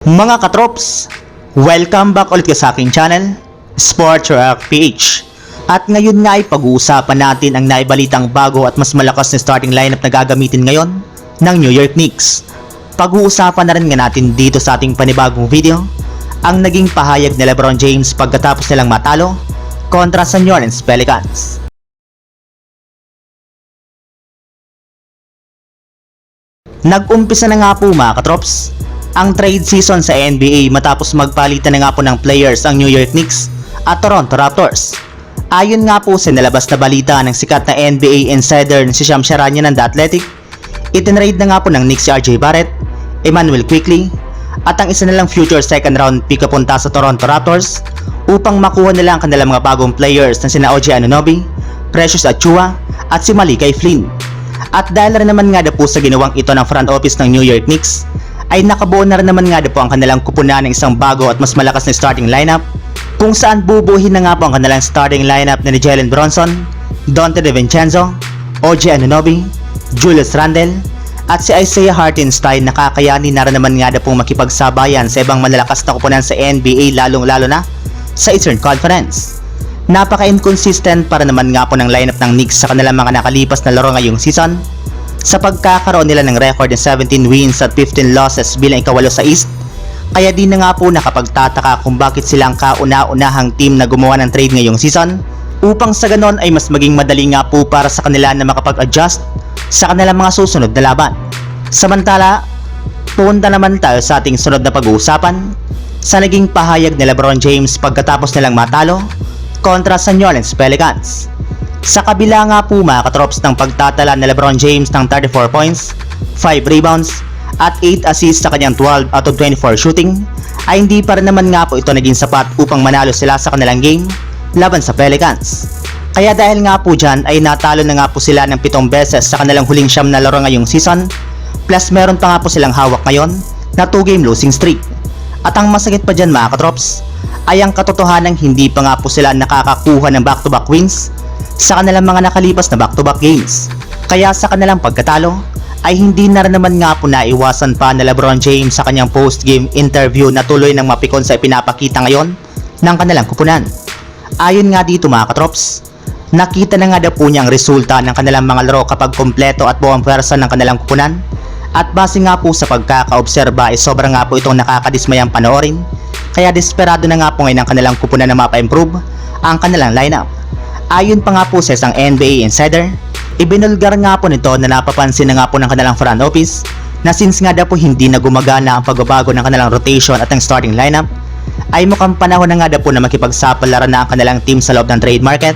Mga katrops, welcome back ulit sa aking channel, Sports Rock PH. At ngayon nga ay pag-uusapan natin ang naibalitang bago at mas malakas na starting lineup na gagamitin ngayon ng New York Knicks. Pag-uusapan na rin nga natin dito sa ating panibagong video ang naging pahayag ni Lebron James pagkatapos nilang matalo kontra sa New Orleans Pelicans. Nag-umpisa na nga po mga katrops ang trade season sa NBA matapos magpalitan na nga po ng players ang New York Knicks at Toronto Raptors. Ayon nga po sa nalabas na balita ng sikat na NBA insider na si Sham Charania ng The Athletic, itinrade na nga po ng Knicks si RJ Barrett, Emmanuel Quickly, at ang isa nilang future second round pick papunta sa Toronto Raptors upang makuha nila ang kanilang mga bagong players na sina OG Anunoby, Precious Achua, at si Malikay Flynn. At dahil rin naman nga na po sa ginawang ito ng front office ng New York Knicks, ay nakabuo na rin naman nga po ang kanilang kupunan ng isang bago at mas malakas na starting lineup kung saan bubuhin na nga po ang kanilang starting lineup na ni Jalen Bronson, Dante DiVincenzo, OG Anunoby, Julius Randle, at si Isaiah Hartenstein na kakayanin na rin naman nga na makipagsabayan sa ibang malalakas na kupunan sa NBA lalong lalo na sa Eastern Conference. Napaka-inconsistent para naman nga po ng lineup ng Knicks sa kanilang mga nakalipas na laro ngayong season sa pagkakaroon nila ng record ng 17 wins at 15 losses bilang ikawalo sa East kaya di na nga po nakapagtataka kung bakit silang kauna-unahang team na gumawa ng trade ngayong season upang sa ganon ay mas maging madali nga po para sa kanila na makapag-adjust sa kanilang mga susunod na laban. Samantala, punta naman tayo sa ating sunod na pag-uusapan sa naging pahayag ni Lebron James pagkatapos nilang matalo kontra sa New Orleans Pelicans. Sa kabila nga po mga katrops ng pagtatala ni Lebron James ng 34 points, 5 rebounds, at 8 assists sa kanyang 12 out of 24 shooting, ay hindi pa rin naman nga po ito naging sapat upang manalo sila sa kanilang game laban sa Pelicans. Kaya dahil nga po dyan ay natalo na nga po sila ng pitong beses sa kanilang huling siyam na laro ngayong season, plus meron pa nga po silang hawak ngayon na 2 game losing streak. At ang masakit pa dyan mga katrops, ay ang katotohanang hindi pa nga po sila nakakakuha ng back-to-back wins sa kanilang mga nakalipas na back-to-back games. Kaya sa kanilang pagkatalo, ay hindi na naman nga po naiwasan pa na Lebron James sa kanyang post-game interview na tuloy ng mapikon sa ipinapakita ngayon ng kanilang kupunan. Ayon nga dito mga katrops, nakita na nga daw po niya ang resulta ng kanilang mga laro kapag kompleto at buwang pwersa ng kanilang kupunan at base nga po sa pagkakaobserba ay sobrang nga po itong nakakadismayang panoorin kaya desperado na nga po ngayon ang kanilang kupunan na mapa-improve ang kanilang lineup. Ayon pa nga po sa isang NBA insider, ibinulgar nga po nito na napapansin na nga po ng kanilang front office na since nga daw po hindi na gumagana ang pagbabago ng kanilang rotation at ang starting lineup, ay mukhang panahon na nga daw po na makipagsapalaran na ang kanilang team sa loob ng trade market.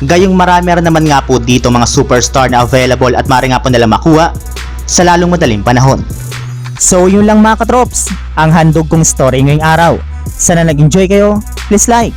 Gayong marami rin naman nga po dito mga superstar na available at mari nga po nila makuha sa lalong madaling panahon. So yun lang mga katrops, ang handog kong story ngayong araw. Sana nag-enjoy kayo, please like